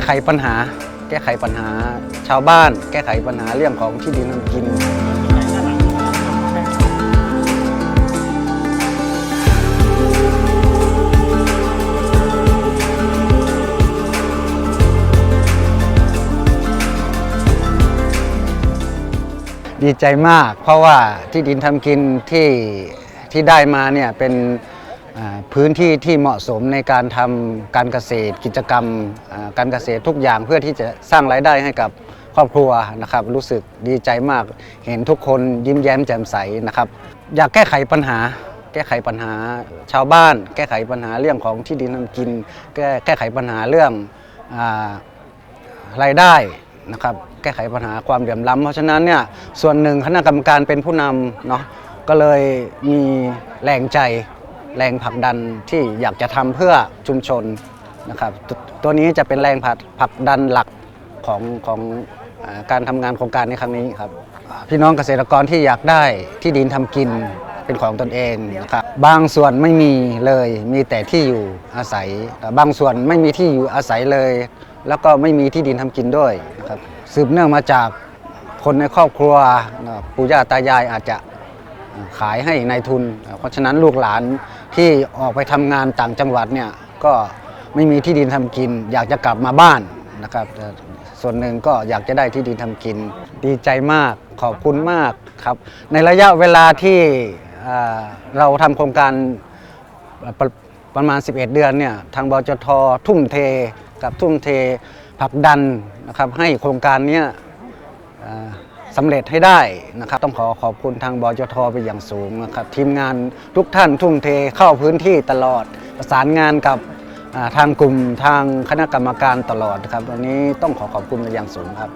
ก้ไขปัญหา แก้ไขปัญหาชาวบ้าน แก้ไขปัญหาเรื่องของที่ดินทำกิน ดีใจมาก เพราะว่าที่ดินทำกินที่ที่ได้มาเนี่ยเป็น พื้นที่ที่เหมาะสมในการทำการเกษตร กิจกรรมการเกษตรทุกอย่างเพื่อที่จะสร้างรายได้ให้กับครอบครัวนะครับ รู้สึกดีใจมากเห็นทุกคนยิ้มแย้มแจ่มใสนะครับ อยากแก้ไขปัญหา แก้ไขปัญหาชาวบ้าน แก้ไขปัญหาเรื่องของที่ดินทำกิน แก้แก้ไขปัญหาเรื่องอ่ารายได้นะครับแก้ไขปัญหาความเหลื่อมล้ำเพราะฉะนั้นเนี่ยส่วนหนึ่งคณะกรรมการเป็นผู้นำเนาะก็เลยมีแรงใจ แรงผลักดันที่อยากจะทำเพื่อชุมชนนะครับตตัวนี้จะเป็นแรงผลักดันหลักของของการทำงานโครงการในครั้งนี้ครับพี่น้องเกษตรกรที่อยากได้ที่ดินทำกินเป็นของตนเองนะครับบางส่วนไม่มีเลยมีแต่ที่อยู่อาศัย บางส่วนไม่มีที่อยู่อาศัยเลย แล้วก็ไม่มีที่ดินทำกินด้วยนะครับสืบเนื่องมาจากคนในครอบครัวปู่ย่าตายายอาจจะ ขายให้ในายทุน เพราะฉะนั้นลูกหลานที่ออกไปทำงานต่างจังหวัดเนี่ยก็ไม่มีที่ดินทำกิน อยากจะกลับมาบ้านนะครับส่วนหนึ่งก็อยากจะได้ที่ดินทำกิน ดีใจมากขอบคุณมากครับ ในระยะเวลาที่เราทำโครงการประประมาณ 11 เดือนเนี่ยทางบจททุ่มเทกับทุ่มเทผลักดันนะครับให้โครงการนี้ สำเร็จให้ได้นะครับต้องขอขอบคุณทางบจทไปนอย่างสูงนะครับทีมงานทุกท่านทุ่มเทเข้าพื้นที่ตลอด ประสานงานกับอ่าทางกลุ่มทางคณะกรรมการตลอดนะครับวันนี้ต้องขอขอบคุณเป็นอย่างสูงครับ